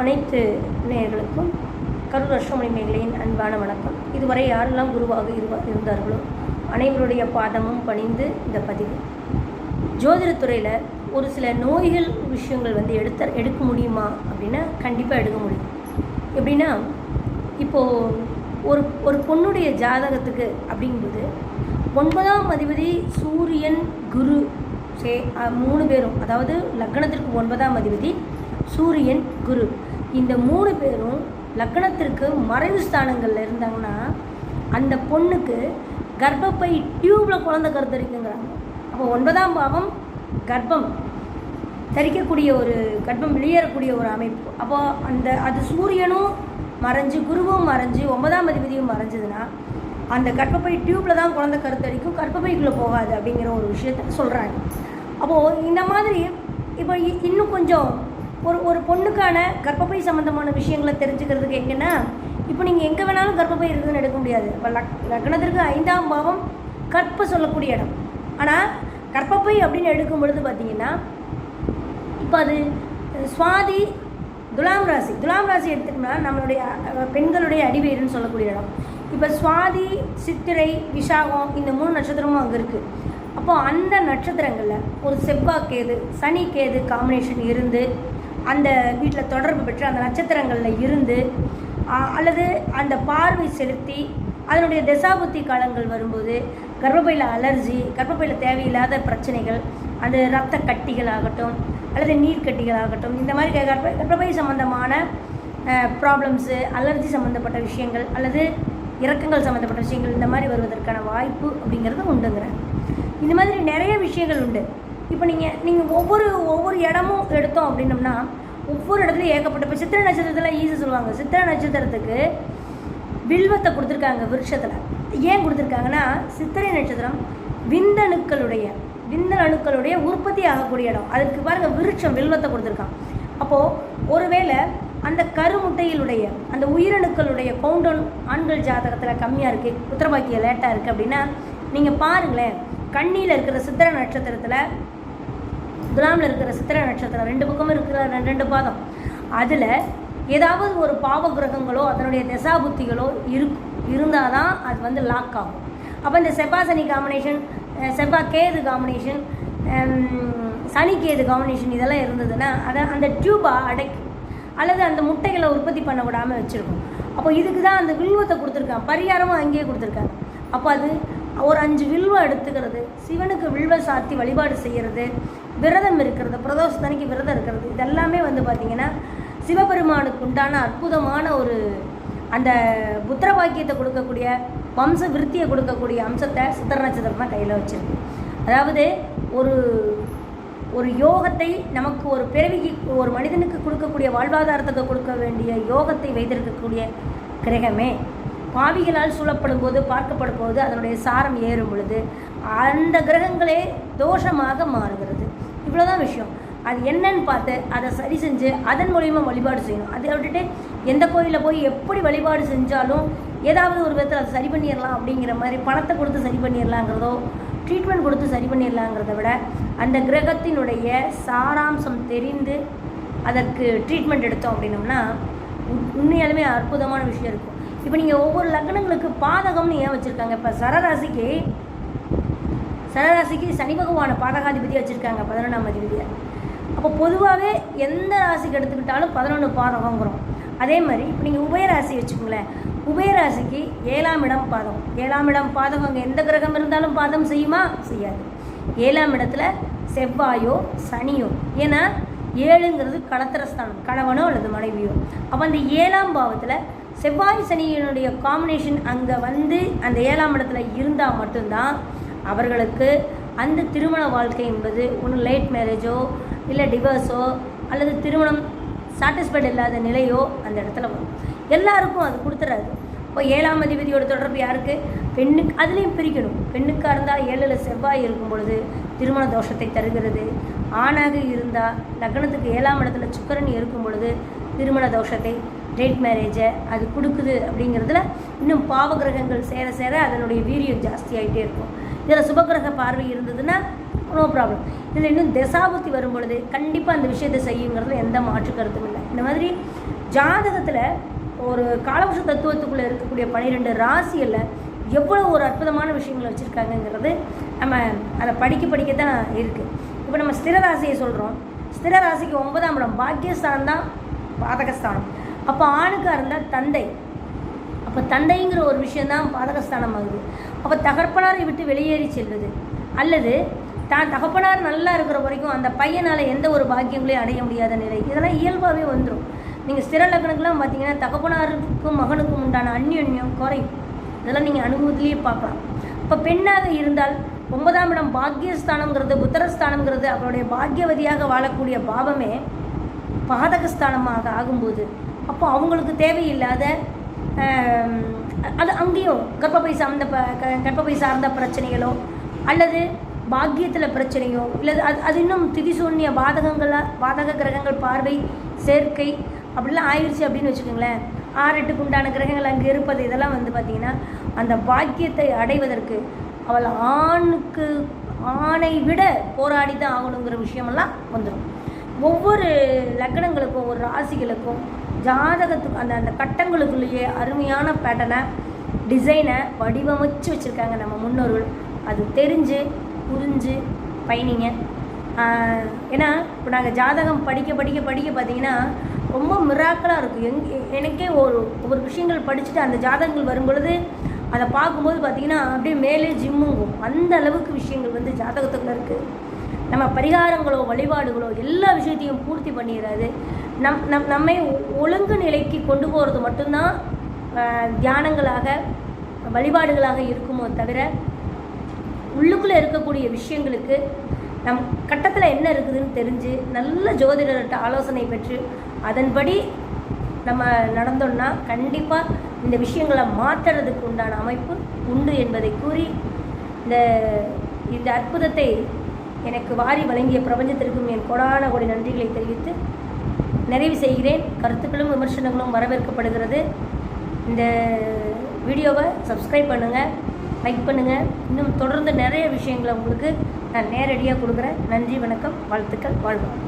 அனைத்து நேயர்களுக்கும் கரூர் அஷ்டமணி மேகலையின் அன்பான வணக்கம். இதுவரை யாரெல்லாம் குருவாக இருவா இருந்தார்களோ அனைவருடைய பாதமும் பணிந்து இந்த பதிவு. ஜோதிடத்துறையில் ஒரு சில நோய்கள் விஷயங்கள் வந்து எடுத்த எடுக்க முடியுமா அப்படின்னா கண்டிப்பாக எடுக்க முடியும். எப்படின்னா இப்போது ஒரு ஒரு பொண்ணுடைய ஜாதகத்துக்கு அப்படிங்கும்போது ஒன்பதாம் அதிபதி சூரியன் குரு சே மூணு பேரும் அதாவது லக்னத்திற்கு ஒன்பதாம் அதிபதி சூரியன் குரு. இந்த மூணு பேரும் லக்னத்திற்கு மறைவு ஸ்தானங்களில் இருந்தாங்கன்னா அந்த பொண்ணுக்கு கர்ப்பப்பை டியூப்பில் குழந்தை கருத்தரிக்குங்கிறாங்க. அப்போ ஒன்பதாம் பாவம் கர்ப்பம். தரிக்கக்கூடிய ஒரு கர்ப்பம் வெளியேறக்கூடிய ஒரு அமைப்பு. அப்போ அந்த அது சூரியனும் மறைஞ்சு குருவும் மறைஞ்சு ஒன்பதாம் அதிபதியும் மறைஞ்சதுன்னா அந்த கர்ப்பப்பை டியூப்பில் தான் குழந்தை கருத்தரிக்கும் கர்ப்பப்பைக்குள்ளே போகாது அப்படிங்கிற ஒரு விஷயத்த சொல்கிறாங்க அப்போது இந்த மாதிரி இப்போ இ- இன்னும் கொஞ்சம் ஒரு ஒரு பொண்ணுக்கான கர்ப்பப்பை சம்மந்தமான விஷயங்களை தெரிஞ்சுக்கிறதுக்கு எங்கன்னா இப்போ நீங்கள் எங்கே வேணாலும் கர்ப்பப்பை இருக்குதுன்னு எடுக்க முடியாது. இப்போ லக் லக்னத்திற்கு ஐந்தாம் பாவம் கற்ப சொல்லக்கூடிய இடம். ஆனால் கர்ப்பப்பை அப்படின்னு எடுக்கும் பொழுது பார்த்தீங்கன்னா இப்போ அது சுவாதி துலாம் ராசி. துலாம் ராசி எடுத்துட்டோம்னா நம்மளுடைய பெண்களுடைய அடிவேருன்னு சொல்லக்கூடிய இடம். இப்போ சுவாதி சித்திரை விஷாகம் இந்த மூணு நட்சத்திரமும் அங்கே இருக்குது அப்போது அந்த நட்சத்திரங்களில் ஒரு செவ்வாய் கேது சனி கேது காம்பினேஷன் இருந்து அந்த வீட்டில் தொடர்பு பெற்று அந்த நட்சத்திரங்களில் இருந்து அல்லது அந்த பார்வை செலுத்தி அதனுடைய தசாபுத்தி காலங்கள் வரும்போது கர்ப்பப்பையில் அலர்ஜி கர்ப்பப்பையில் தேவையில்லாத பிரச்சனைகள் அது ரத்த கட்டிகள் ஆகட்டும் அல்லது நீர் கட்டிகள் ஆகட்டும் இந்த மாதிரி கர்ப்ப கர்ப்பப்பை சம்பந்தமான ப்ராப்ளம்ஸு அலர்ஜி சம்மந்தப்பட்ட விஷயங்கள் அல்லது இறக்கங்கள் சம்மந்தப்பட்ட விஷயங்கள் இந்த மாதிரி வருவதற்கான வாய்ப்பு அப்படிங்கிறது உண்டுங்கிறாங்க இந்த மாதிரி நிறைய விஷயங்கள் உண்டு. இப்போ நீங்கள் நீங்கள் ஒவ்வொரு ஒவ்வொரு இடமும் எடுத்தோம் அப்படின்னம்னா ஒவ்வொரு இடத்துலையும் ஏகப்பட்ட இப்போ சித்திரை நட்சத்திரத்தில் ஈஸி சொல்லுவாங்க. சித்திரை நட்சத்திரத்துக்கு வில்வத்தை கொடுத்துருக்காங்க விருட்சத்தில். ஏன் கொடுத்துருக்காங்கன்னா சித்திரை நட்சத்திரம் விந்தணுக்களுடைய விந்தணுக்களுடைய உற்பத்தி ஆகக்கூடிய இடம். அதுக்கு பாருங்கள் விருட்சம் வில்வத்தை கொடுத்துருக்கான். அப்போது ஒருவேளை அந்த கருமுட்டையிலுடைய அந்த உயிரணுக்களுடைய கவுண்டவுன் ஆண்கள் ஜாதகத்தில் கம்மியாக இருக்குது புத்திரபாக்கிய லேட்டாக இருக்குது அப்படின்னா நீங்கள் பாருங்களேன் கண்ணியில் இருக்கிற சித்திரை நட்சத்திரத்தில் துலாமில் இருக்கிற சித்திர நட்சத்திரம் ரெண்டு பக்கமும் இருக்கிற ரெண்டு ரெண்டு பாதம். அதில் ஏதாவது ஒரு பாவ கிரகங்களோ அதனுடைய தசாபுத்திகளோ இருக்கும் இருந்தால் தான் அது வந்து லாக் ஆகும். அப்போ இந்த செவ்வாய் சனி காம்பினேஷன் செவ்வாய் கேது காம்பினேஷன் சனி கேது காம்பினேஷன் இதெல்லாம் இருந்ததுன்னா அதை அந்த டியூபா அடைக்கும் அல்லது அந்த முட்டைகளை உற்பத்தி பண்ண விடாமல் வச்சுருக்கும். அப்போ இதுக்கு தான் அந்த வில்வத்தை கொடுத்துருக்கான் பரிகாரமும் அங்கேயே கொடுத்துருக்காங்க. அப்போ அது ஒரு அஞ்சு வில்வ எடுத்துக்கிறது சிவனுக்கு வில்வ சாத்தி வழிபாடு செய்கிறது விரதம் இருக்கிறது பிரதோஷத்தனைக்கு விரதம் இருக்கிறது இதெல்லாமே வந்து பார்த்திங்கன்னா சிவபெருமானுக்கு உண்டான அற்புதமான ஒரு அந்த புத்திர பாக்கியத்தை கொடுக்கக்கூடிய வம்ச விருத்தியை கொடுக்கக்கூடிய அம்சத்தை சித்திர நட்சத்திரம் தான் கையில் வச்சுருக்கு. அதாவது ஒரு ஒரு யோகத்தை நமக்கு ஒரு பிறவிக்கு ஒரு மனிதனுக்கு கொடுக்கக்கூடிய வாழ்வாதாரத்துக்கு கொடுக்க வேண்டிய யோகத்தை வைத்திருக்கக்கூடிய கிரகமே. பாவிகளால் சூழப்படும் போது பார்க்கப்படும் போது அதனுடைய சாரம் ஏறும் பொழுது அந்த கிரகங்களே தோஷமாக மாறுகிறது. இவ்வளோதான் விஷயம். அது என்னன்னு பார்த்து அதை சரி செஞ்சு அதன் மூலியமாக வழிபாடு செய்யணும். அதை விட்டுட்டு எந்த கோயிலில் போய் எப்படி வழிபாடு செஞ்சாலும் ஏதாவது ஒரு விதத்தில் அதை சரி பண்ணிடலாம் அப்படிங்கிற மாதிரி பணத்தை கொடுத்து சரி பண்ணிடலாங்கிறதோ ட்ரீட்மெண்ட் கொடுத்து சரி பண்ணிடலாங்கிறத விட அந்த கிரகத்தினுடைய சாராம்சம் தெரிந்து அதற்கு ட்ரீட்மெண்ட் எடுத்தோம் அப்படின்னோம்னா உண்மையாலுமே அற்புதமான விஷயம் இருக்கும். இப்போ நீங்கள் ஒவ்வொரு லக்னங்களுக்கு பாதகம்னு ஏன் வச்சுருக்காங்க? இப்போ சரராசிக்கு சரராசிக்கு சனி பகவான பாதகாதிபதி வச்சுருக்காங்க பதினொன்றாம் அதிபதியை. அப்போ பொதுவாகவே எந்த ராசிக்கு எடுத்துக்கிட்டாலும் பதினொன்று பாதகங்கிறோம். அதே மாதிரி இப்போ நீங்கள் உபயராசி வச்சுக்கோங்களேன். உபயராசிக்கு ஏழாம் இடம் பாதகம். ஏழாம் இடம் பாதகம் அங்கே எந்த கிரகம் இருந்தாலும் பாதம் செய்யுமா? செய்யாது. ஏழாம் இடத்துல செவ்வாயோ சனியோ. ஏன்னா ஏழுங்கிறது களத்திரஸ்தானம் கணவனோ அல்லது மனைவியோ. அப்போ அந்த ஏழாம் பாவத்தில் செவ்வாய் சனியினுடைய காம்பினேஷன் அங்கே வந்து அந்த ஏழாம் இடத்துல இருந்தால் மட்டும்தான் அவர்களுக்கு அந்த திருமண வாழ்க்கை என்பது ஒன்று லேட் மேரேஜோ இல்லை டிவோர்ஸோ அல்லது திருமணம் சாட்டிஸ்ஃபைட் இல்லாத நிலையோ அந்த இடத்துல வரும். எல்லாருக்கும் அது கொடுத்துறாது இப்போ ஏழாம் அதிபதியோட தொடர்பு யாருக்கு? பெண்ணுக்கு அதுலேயும் பிரிக்கணும். பெண்ணுக்காக இருந்தால் ஏழில் செவ்வாய் இருக்கும் பொழுது திருமண தோஷத்தை தருகிறது. ஆணாக இருந்தால் லக்னத்துக்கு ஏழாம் இடத்துல சுக்கரன் இருக்கும் பொழுது திருமண தோஷத்தை டேட் மேரேஜை அது கொடுக்குது அப்படிங்கிறதுல இன்னும் பாவ கிரகங்கள் சேர சேர அதனுடைய வீரியம் ஜாஸ்தி ஆகிட்டே இருக்கும். இதில் சுபகிரக பார்வை இருந்ததுன்னா நோ ப்ராப்ளம் இதில் இன்னும் தசாபுத்தி வரும் பொழுது கண்டிப்பாக அந்த விஷயத்தை செய்யுங்கிறதுல எந்த மாற்று கருத்தும் இல்லை. இந்த மாதிரி ஜாதகத்தில் ஒரு காலவருஷ தத்துவத்துக்குள்ளே இருக்கக்கூடிய பன்னிரெண்டு ராசிகளில் எவ்வளோ ஒரு அற்புதமான விஷயங்கள் வச்சுருக்காங்கங்கிறது நம்ம அதை படிக்க படிக்க தான் இருக்குது இப்போ நம்ம ஸ்திர ராசியை சொல்கிறோம் ஸ்திர ராசிக்கு ஒன்பதாம் இடம் பாக்கியஸ்தான் தான் பாதகஸ்தானம். அப்போ ஆணுக்காக இருந்தால் தந்தை. அப்போ தந்தைங்கிற ஒரு விஷயந்தான் பாதகஸ்தானம் ஆகுது. அப்போ தகப்பனாரை விட்டு வெளியேறி செல்வது. அல்லது தான் தகப்பனார் நல்லா இருக்கிற வரைக்கும் அந்த பையனால் எந்த ஒரு பாக்கியங்களையும் அடைய முடியாத நிலை. இதெல்லாம் இயல்பாகவே வந்துடும் நீங்கள் ஸ்திர லக்னங்கள்லாம் பார்த்தீங்கன்னா தகப்பனாருக்கும் மகனுக்கும் உண்டான அந்யோன்யம் குறையும். இதெல்லாம் நீங்கள் அனுபவத்திலேயே பார்க்கலாம். இப்போ பெண்ணாக இருந்தால் ஒன்பதாம் இடம் பாக்கியஸ்தானங்கிறது புத்தரஸ்தானங்கிறது அவருடைய பாக்கியவதியாக வாழக்கூடிய பாவமே பாதகஸ்தானமாக ஆகும்போது அப்போ அவங்களுக்கு தேவையில்லாத அது அங்கேயும் கர்ப்பப்பை சார்ந்த ப கர்ப்பப்பை சார்ந்த பிரச்சனைகளோ அல்லது பாக்கியத்தில் பிரச்சனையோ இல்லை அது அது இன்னும் திதிசூன்ய பாதகங்களாக பாதக கிரகங்கள் பார்வை சேர்க்கை அப்படிலாம் ஆயிடுச்சு அப்படின்னு வச்சுக்கோங்களேன். ஆறு எட்டுக்கு உண்டான கிரகங்கள் அங்கே இருப்பது இதெல்லாம் வந்து பார்த்திங்கன்னா அந்த பாக்கியத்தை அடைவதற்கு அவள் ஆணுக்கு ஆணை விட போராடி தான் ஆகணுங்கிற விஷயமெல்லாம் வந்துடும் ஒவ்வொரு லக்னங்களுக்கும் ஒரு ராசிகளுக்கும் ஜாதகத்துக்கு அந்த அந்த கட்டங்களுக்குள்ளேயே அருமையான பேட்டனை டிசைனை வடிவமைச்சு வச்சுருக்காங்க நம்ம முன்னோர்கள். அது தெரிஞ்சு புரிஞ்சு பயணிங்க. ஏன்னா இப்போ நாங்கள் ஜாதகம் படிக்க படிக்க படிக்க பார்த்தீங்கன்னா ரொம்ப மிராக்கலாக இருக்கும். எங் எனக்கே ஒரு ஒரு விஷயங்கள் படிச்சுட்டு அந்த ஜாதகங்கள் வரும் பொழுது அதை பார்க்கும்போது பார்த்தீங்கன்னா அப்படியே மேலே ஜிம்முங்கும் அந்த அளவுக்கு விஷயங்கள் வந்து ஜாதகத்துக்குள்ள இருக்குது நம்ம பரிகாரங்களோ வழிபாடுகளோ எல்லா விஷயத்தையும் பூர்த்தி பண்ணிடுறாது நம் நம் நம்மை ஒழுங்கு நிலைக்கு கொண்டு போகிறது மட்டும்தான் தியானங்களாக வழிபாடுகளாக இருக்குமோ தவிர உள்ளுக்குள்ளே இருக்கக்கூடிய விஷயங்களுக்கு நம் கட்டத்தில் என்ன இருக்குதுன்னு தெரிஞ்சு நல்ல ஜோதிடர்கிட்ட ஆலோசனை பெற்று அதன்படி நம்ம நடந்தோம்னா கண்டிப்பாக இந்த விஷயங்களை மாற்றுறதுக்கு உண்டான அமைப்பு உண்டு என்பதை கூறி இந்த இந்த அற்புதத்தை எனக்கு வாரி வழங்கிய பிரபஞ்சத்திற்கும் என் கொடான கொடி நன்றிகளை தெரிவித்து நிறைவு செய்கிறேன். கருத்துக்களும் விமர்சனங்களும் வரவேற்கப்படுகிறது. இந்த வீடியோவை சப்ஸ்கிரைப் பண்ணுங்கள் லைக் பண்ணுங்கள் இன்னும் தொடர்ந்து நிறைய விஷயங்களை உங்களுக்கு நான் நேரடியாக கொடுக்குறேன். நன்றி வணக்கம் வாழ்த்துக்கள் வாழ்வோம்